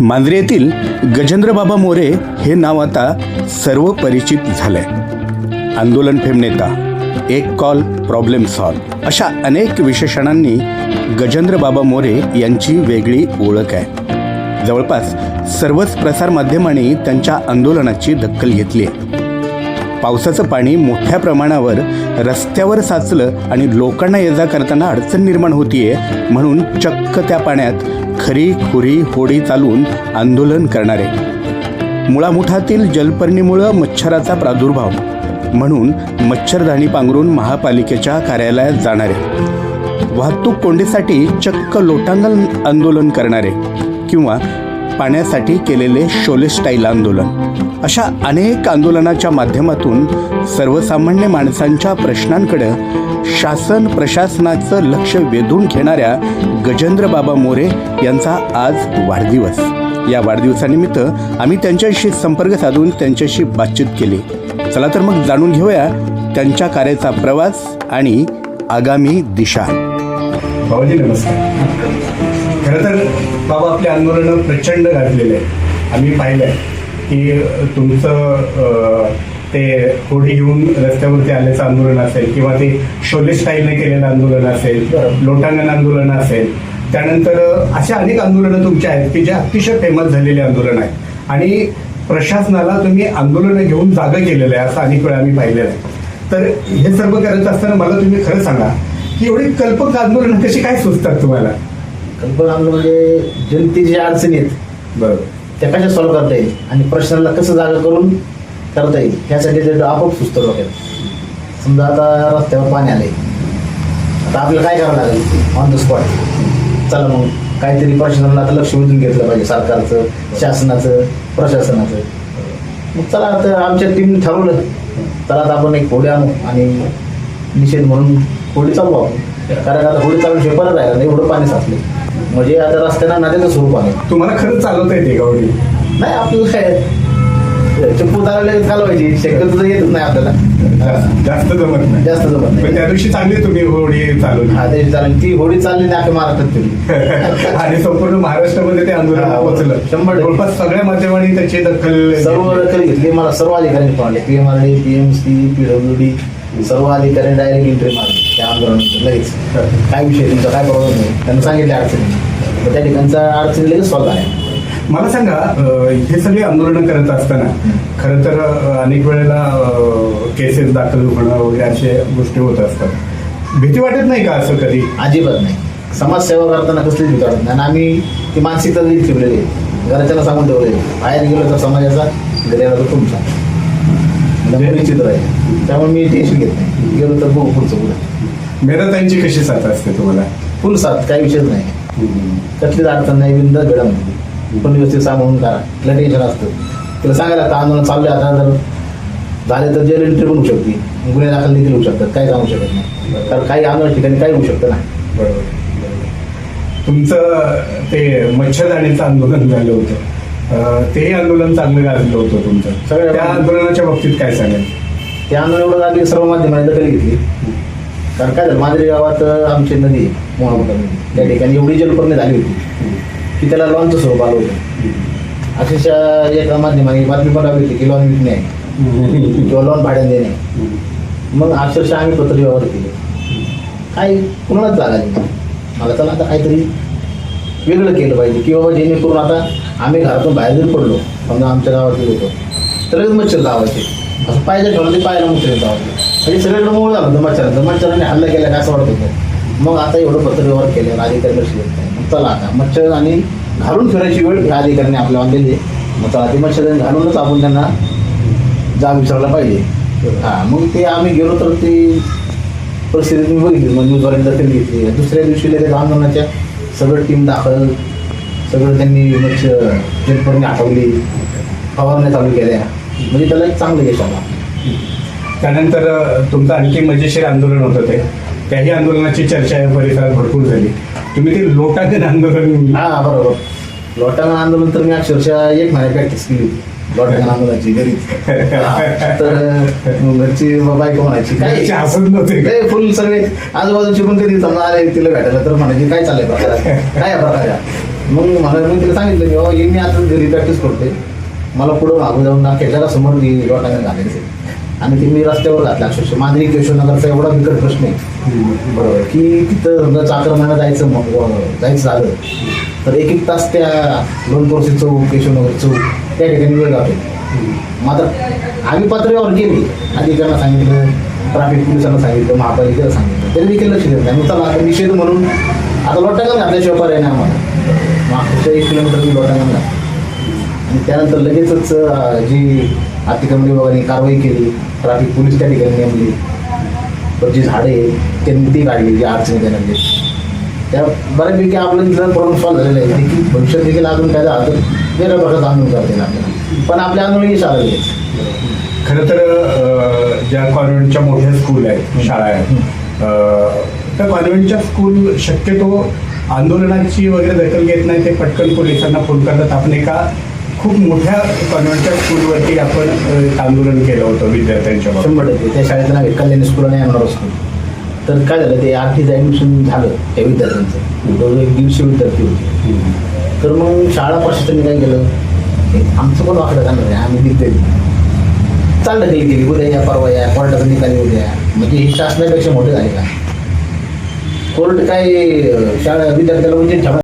मांजरे येथील गजेंद्रबाबा मोरे हे नाव आता सर्व परिचित झालंय. आंदोलन फेम नेता एक कॉल प्रॉब्लेम सॉल्व अशा अनेक विशेषणांनी गजेंद्रबाबा मोरे यांची वेगळी ओळख आहे. जवळपास सर्वच प्रसारमाध्यमांनी त्यांच्या आंदोलनाची दखल घेतली आहे. पावसाचं पाणी मोठ्या प्रमाणावर रस्त्यावर साचलं आणि लोकांना ये जा करताना अडचण निर्माण होतीये म्हणून चक्क त्या पाण्यात खरी खुरी होडी चालून आंदोलन करणारे. मुळामुठातील जलपर्णीमुळं मच्छराचा प्रादुर्भाव म्हणून मच्छरदाणी पांघरून महापालिकेच्या कार्यालयात जाणारे. वाहतूक कोंडीसाठी चक्क लोटांगण आंदोलन करणारे किंवा पाण्यासाठी केलेले शोले स्टाईल आंदोलन. अशा अनेक आंदोलनाच्या माध्यमातून सर्वसामान्य माणसांच्या प्रश्नांकडे शासन प्रशासनाचं लक्ष वेधून घेणाऱ्या गजेंद्रबाबा मोरे यांचा आज वाढदिवस. या वाढदिवसानिमित्त आम्ही त्यांच्याशी संपर्क साधून त्यांच्याशी बातचीत केली. चला तर मग जाणून घेऊया त्यांच्या कार्याचा प्रवास आणि आगामी दिशा. बाबाजी नमस्कार. खरं तर बाबा आपले आंदोलन प्रचंड गाजलेले आहे आम्ही पाहिलंय. की तुमचं ते होडी घेऊन रस्त्यावरती आल्याचं आंदोलन असेल किंवा ते शोले स्टाईलने केलेलं आंदोलन असेल लोटांगण आंदोलन असेल त्यानंतर अशा अनेक आंदोलनं तुमची आहेत की जे अतिशय फेमस झालेले आंदोलन आहे आणि प्रशासनाला तुम्ही आंदोलनं घेऊन जागा केलेलं आहे असं अनेक वेळा आम्ही पाहिलेलं आहे. तर हे सर्व करत असताना मला तुम्ही खरं सांगा की एवढी कल्पक आंदोलनं कशी काय सुचतात तुम्हाला? कल्पना आणलं म्हणजे जनतेची अडचणी आहेत बरोबर त्या कशा सॉल्व्ह करता येईल? आणि प्रश्नाला कसं जागा करून करता येईल? ह्यासाठी ते आपोआप सुचतो डोक्यात. समजा आता रस्त्यावर पाणी आले आता आपल्याला काय करावं लागेल? ऑन द स्पॉट चला मग काहीतरी प्रशासनाला आता लक्ष वेधून घेतलं पाहिजे सरकारचं शासनाचं प्रशासनाचं. मग चला आता आमच्या टीमने ठरवलं. चला आता आपण एक होडी आणू आणि निषेध म्हणून होडी चालू आपण. कारण आता होडी चालू परत राहिला नाही एवढं पाणी साचले म्हणजे आता रस्त्याला नद्याचं स्वरूप आहे तुम्हाला खरंच चालवता येते का होडी नाही आपल्याला काय? चप्पू चालवले चालवायची शक्यतो तर येतच नाही आपल्याला. जास्त- जमत नाही. जास्त जमत पण नाही त्या दिवशी चांगली तुम्ही होडी चालवली. हा त्याची चालेल ती होडी चालली नाही अख्या महाराष्ट्रात तरी आणि संपूर्ण महाराष्ट्रामध्ये ते आंदोलन पोहोचलं. शंभर. जवळपास सगळ्या माध्यमांनी त्याची दखल सर्व. दखल घेतली मला सर्व अधिकाऱ्यांनी पाळले. P M R D P M C P W D सर्व अधिकाऱ्यांनी डायरेक्ट एंट्री मारली त्या आंदोलनात लगेच. काय विषय तुमचा? काय प्रॉब्लेम नाही त्यांना सांगितले अडचणी. मग त्या ठिकाणच्या अडचणी लगेच सॉल्व्ह झाल्या मला सांगा हे सगळे आंदोलन करत असताना खरं तर अनेक वेळेला केसेस दाखल होणं वगैरे अशा गोष्टी होत असतात. भीती वाटत नाही का असं कधी? अजिबात नाही. समाजसेवा करताना कसलीच भीती वाटत नाही. आणि आम्ही ती मानसिकता देखील ठेवलेली आहे. घरच्याला सांगून ठेवलेली आहे. बाहेर गेलो तर समाजाचा घरी आला तर तुमचा निश्चित राहील त्यामुळे मी टेन्शन घेत नाही. गेलो तर बघू पुढचं पुढे. मेहनतांची कशी साथ असते तुम्हाला? फुल साथ काही विषयच नाही. त्यातलीच अडचण नाही बिंद म्हणते पण व्यवस्थित सांभाळून करा. तिला टेन्शन असतं. तिला सांगायला आता आंदोलन चालू आहे आता जर झाले तर जेल एंट्री पण होऊ शकते. गुन्हे दाखल देखील होऊ शकतात. काही सांगू शकत नाही. कारण काही आंदोलन ठिकाणी काही होऊ शकतं ना बरोबर तुमचं ते मच्छरदाणीचं आंदोलन झालं होतं. तेही आंदोलन चांगलं गाजलं होतं तुमचं. सगळ्या- त्या आंदोलनाच्या बाबतीत काय सांगाल? ते आंदोलन एवढं झाली सर्व माध्यमांनी दखल घेतली. कारण काय झालं? मांजरी गावात आमची नदी आहे, नदी. त्या ठिकाणी एवढी जलपर्णी झाली होती की त्याला लॉनचं स्वरूप आलं होतं. अक्षरशः एका माध्यमाने बातमी पण आली होती की लॉन विकणे किंवा लॉन भाड्याने देणे मग अक्षरशः आम्ही पत्र व्यवहार केले. काही कुणालाच जागा नाही. मला चला आता काहीतरी वेगळं केलं पाहिजे की बाबा जेणेकरून आता आम्ही घरातून बाहेर जरी पडलो समजा आमच्या गावात होतो तर मच्छर लावायचे असं पाहिजे ठेवलं ते पाहायला मच्छर लावायचे म्हणजे सगळीकडे मूळ झालं होतं मच्छरांचं हल्ला केला काय असं वाटत होतं. मग आता एवढं पत्र व्यवहार केलं अधिकारी लक्ष देत नाही मग चला आता मच्छर आणि घालून फिरायची वेळ राजकारणी अधिकाऱ्यांनी आपल्या आणलेली आहे. मग चला ते मच्छर घालूनच आपण त्यांना जाग विचारला पाहिजे. हा मग ते आम्ही गेलो तर ते परिस्थिती मी बघितली. मग न्यूजवाल्यांनी दखल घेतली. दुसऱ्या दिवशी लगेच आंदोलनाच्या सगळं टीम दाखल सगळं त्यांनी मच्छ आठवली. फवारण्या चालू केल्या. म्हणजे त्याला एक चांगलं यश आला. त्यानंतर तुमचं आणखी मजेशीर आंदोलन होतं ते त्याही आंदोलनाची चर्चा या परिसरात भरपूर झाली. तुम्ही ते लोटांगण आंदोलन हा बरोबर. लोटांगण आंदोलन तर मी अक्षरशः एक महिना प्रॅक्टिस केली होती. लोटांगण आंदोलनाची घरीच. हा, तर घरची बायको म्हणायची काय? हसत नव्हते फुल सगळे आजूबाजूचे पण कधी समजा आले तिला भेटायला. तर म्हणायचे काय चाललंय प्रकार काय प्रकार आहे हा?" मग मला मी तिला सांगितलं की बाबा मी आता घरी प्रॅक्टिस करते मला पुढं मागून जाऊन नाक्याच्या समोर लोटांना घालायचे आणि ते मी रस्त्यावर घातला. अक्षरशः मांजरी केशवनगरचा एवढा बिकट प्रश्न आहे. बरोबर. की तिथं समजा चाकरमाना जायचं मग जायचं झालं तर एक एक तास त्या लोणकोरसे चौक केशवनगर चौक त्या ठिकाणी वेळ जातो. मात्र आम्ही पातळीवर गेली अधिकाऱ्यांना सांगितलं ट्रॅफिक पोलिसांना सांगितलं महापालिकेला सांगितलं. त्यांनी देखील लक्ष देत नाही. चला आता निषेध म्हणून आता लोटांगण घातल्याशिवाय पर्याय नाही आम्हाला. मागच्या एक किलोमीटर मी लोटांगण घातलं. आणि त्यानंतर लगेचच जी अतिक्रमण विभागाने कारवाई केली ट्रॅफिक पोलीस त्या ठिकाणी नेमली. तर जी झाडे त्यांनी ती काढली जी अडचणी देण्यात त्या बऱ्यापैकी आपलं इथलं प्रॉब्लेम सॉल्व्ह झालेलं आहे. देखील भविष्यात देखील अजून काय झालं तर वेगळ्या प्रकारचं आंदोलन करता आपल्याला. पण आपल्या आंदोलन यश आलेलं आहे. खरं तर ज्या कॉन्व्हेंटच्या मोठ्या स्कूल आहेत शाळा आहेत त्या कॉन्व्हेंटच्या स्कूल शक्यतो आंदोलनाची वगैरे दखल घेत नाही ते पटकन पोलिसांना फोन करतात. आपण एका खूप मोठ्या कॉन्व्हेंटच्या स्कूलवरती आपण आंदोलन केलं होतं विद्यार्थ्यांच्या शंभर टक्के. त्या शाळेचं नाव आहे कल्याणी स्कूल आणि अनोरा स्कूल. तर काय झालं ते आठवीचं ॲडमिशन झालं त्या विद्यार्थ्यांचं. एक दिवशी विद्यार्थी होते. तर मग शाळा प्रशासनाने काय केलं? आमचं पण वाकडं जाणार आहे आम्ही तिथे चाललं गेली गेली उद्या या परवा या कोर्टाचा निकाली उद्या म्हणजे हे शासनापेक्षा मोठे झाले का? कोर्ट काय शाळा विद्यार्थ्याला म्हणजे